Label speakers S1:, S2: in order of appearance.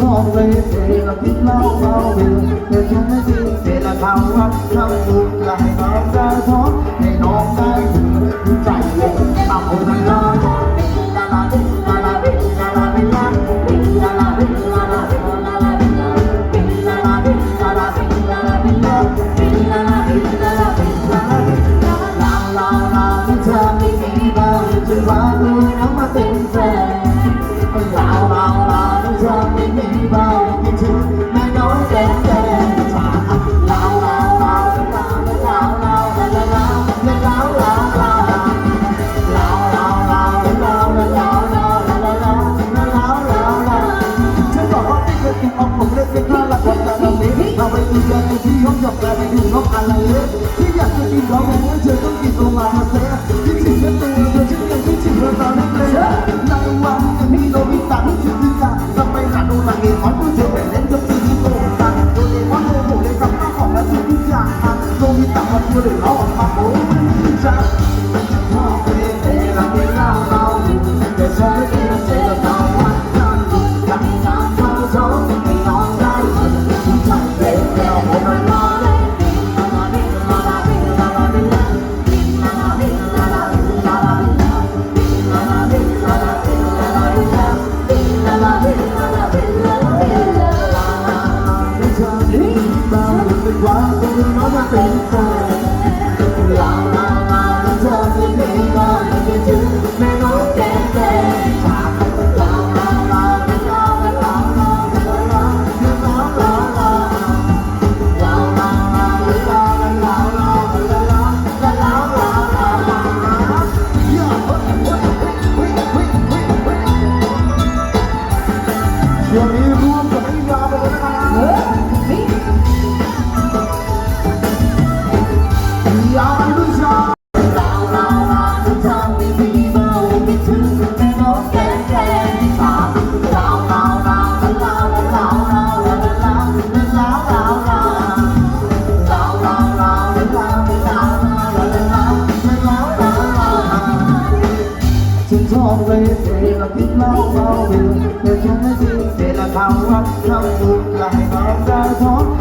S1: always sail a big long way There's gonna be sail a cow up Come to life of the song Hey, no, I'm not going to try it I'm going to ้องอะไรเล็ที่อยากจะกินร้องบอกว่าเธอต้องกินโอมาเซ่ที่ติดฉันตัวเธอฉันยังไม่ชินเธอตอนนั้นเลยในวันนี้โนบิตะที่ถึงที่จะทำไมหาดูหนังเองขอดูเธอไปเล่นกับที่ที่ตกงกันโดยเฉพาะเโมโหเลยกับข้าของและสิ่งที่อยทำโนบิตะมาพูดเลยร้องออกมาโอ้ยจ้า Yo, yo. always feel a bit more always. There's gonna be feel a power, come to life of the top.